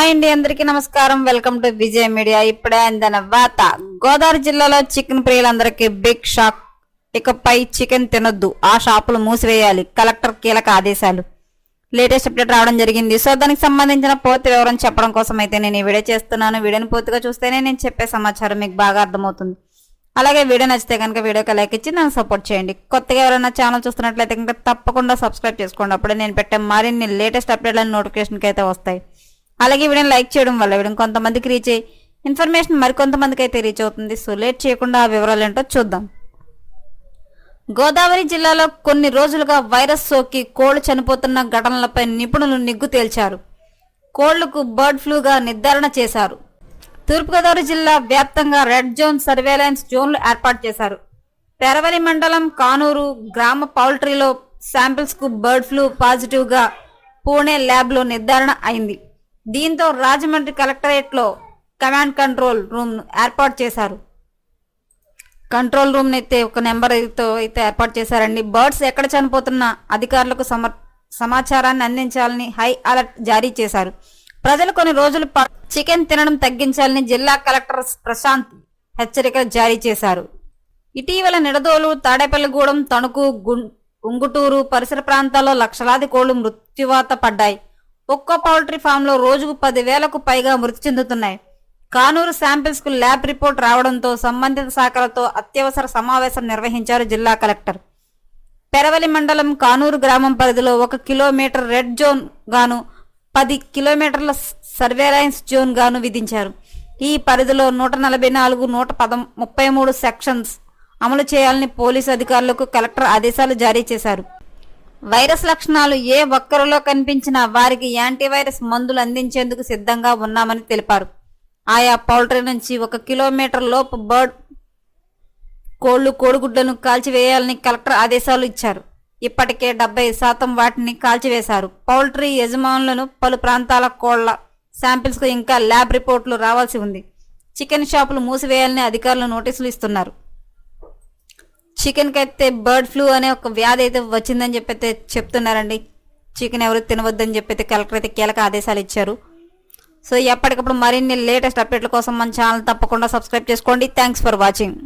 Hi అండి అందరికీ నమస్కారం. Welcome to Vijay media. ఇప్పుడే అందిన వాత గోదావరి జిల్లాలో చికెన్ ప్రియులందరికీ బిగ్ షాక్. ఇకపై చికెన్ తినొద్దు ఆ షాపులు మూసివేయాలి కలెక్టర్ కీలక ఆదేశాలు. లేటెస్ట్ అప్డేట్ రావడం జరిగింది. సో దానికి సంబంధించిన పూర్తి వివరం చెప్పడం కోసం అయితే నేను ఈ వీడియో చేస్తున్నాను. వీడియోని పూర్తిగా చూస్తేనే నేను చెప్పే సమాచారం మీకు బాగా అర్థమవుతుంది. అలాగే వీడియో నచ్చితే కనుక వీడియోకి లైక్ ఇచ్చి నన్ను సపోర్ట్ చేయండి. కొత్తగా ఎవరైనా ఛానల్ చూస్తున్నట్లయితే కనుక తప్పకుండా సబ్స్క్రైబ్ చేసుకోండి. అప్పుడే నేను పెట్టే మరిన్ని లేటెస్ట్ అప్డేట్లను నోటిఫికేషన్కి అయితే వస్తాయి. అలాగే వీడియోని లైక్ చేయడం వల్ల వీడియో కొంతమందికి రీచ్ అయ్యి ఇన్ఫర్మేషన్ మరికొంతమందికి అయితే రీచ్ అవుతుంది. సో లేట్ చేయకుండా ఆ వివరాలు ఏంటో చూద్దాం. గోదావరి జిల్లాలో కొన్ని రోజులుగా వైరస్ సోకి కోళ్ళు చనిపోతున్న ఘటనలపై నిపుణులు నిగ్గు తేల్చారు. కోళ్ళకు బర్డ్ ఫ్లూగా నిర్ధారణ చేశారు. తూర్పుగోదావరి జిల్లా వ్యాప్తంగా రెడ్ జోన్ సర్వేలెన్స్ జోన్లు ఏర్పాటు చేశారు. పెరవలి మండలం కానూరు గ్రామ పౌల్ట్రీలో శాంపిల్స్కు బర్డ్ ఫ్లూ పాజిటివ్గా పూణే ల్యాబ్లో నిర్ధారణ అయింది. దీంతో రాజమండ్రి కలెక్టరేట్లో కమాండ్ కంట్రోల్ రూమ్ ఏర్పాటు చేశారు. కంట్రోల్ రూమ్ అయితే ఒక నెంబర్తో అయితే ఏర్పాటు చేశారండి. బర్డ్స్ ఎక్కడ చనిపోతున్నా అధికారులకు సమర్ సమాచారాన్ని అందించాలని హై అలర్ట్ జారీ చేశారు. ప్రజలు కొన్ని రోజులు చికెన్ తినడం తగ్గించాలని జిల్లా కలెక్టర్ ప్రశాంత్ హెచ్చరికలు జారీ చేశారు. ఇటీవల నిడదోలు తాడేపల్లిగూడెం తణుకు గుం- ఉంగుటూరు పరిసర ప్రాంతాల్లో లక్షలాది కోళ్ళు మృత్యువాత పడ్డాయి. ఒక్కో పౌల్ట్రీ ఫామ్లో రోజుకు పదివేలకు పైగా మృతి చెందుతున్నాయి. కానూరు శాంపిల్స్కు ల్యాబ్ రిపోర్ట్ రావడంతో సంబంధిత శాఖలతో అత్యవసర సమావేశం నిర్వహించారు జిల్లా కలెక్టర్. పెరవలి మండలం కానూరు గ్రామం పరిధిలో ఒక కిలోమీటర్ రెడ్ జోన్ గాను పది కిలోమీటర్ల సర్వేలైన్స్ జోన్ గాను విధించారు. ఈ పరిధిలో నూట నలభై నాలుగు నూట పదం ముప్పై మూడు సెక్షన్స్ అమలు చేయాలని పోలీసు అధికారులకు కలెక్టర్ ఆదేశాలు జారీ చేశారు. వైరస్ లక్షణాలు ఏ ఒక్కరిలో కనిపించినా వారికి యాంటీవైరస్ మందులు అందించేందుకు సిద్ధంగా ఉన్నామని తెలిపారు. ఆయా పౌల్ట్రీ నుంచి ఒక కిలోమీటర్ లోపు బర్డ్ కోళ్ళు కోడిగుడ్లను కాల్చివేయాలని కలెక్టర్ ఆదేశాలు ఇచ్చారు. ఇప్పటికే డెబ్బై శాతం వాటిని కాల్చివేశారు. పౌల్ట్రీ యజమానులను పలు ప్రాంతాల కోళ్ళ శాంపిల్స్కు ఇంకా ల్యాబ్ రిపోర్ట్లు రావాల్సి ఉంది. చికెన్ షాపులు మూసివేయాలని అధికారులు నోటీసులు ఇస్తున్నారు. చికెన్కి అయితే బర్డ్ ఫ్లూ అనే ఒక వ్యాధి అయితే వచ్చిందని చెప్పి చెప్తున్నారండి. చికెన్ ఎవరు తినవద్దని చెప్పి కలెక్టర్ అయితే కీలక ఆదేశాలు ఇచ్చారు. సో ఎప్పటికప్పుడు మరిన్ని లేటెస్ట్ అప్డేట్ల కోసం మన ఛానల్ తప్పకుండా సబ్స్క్రైబ్ చేసుకోండి. Thanks for watching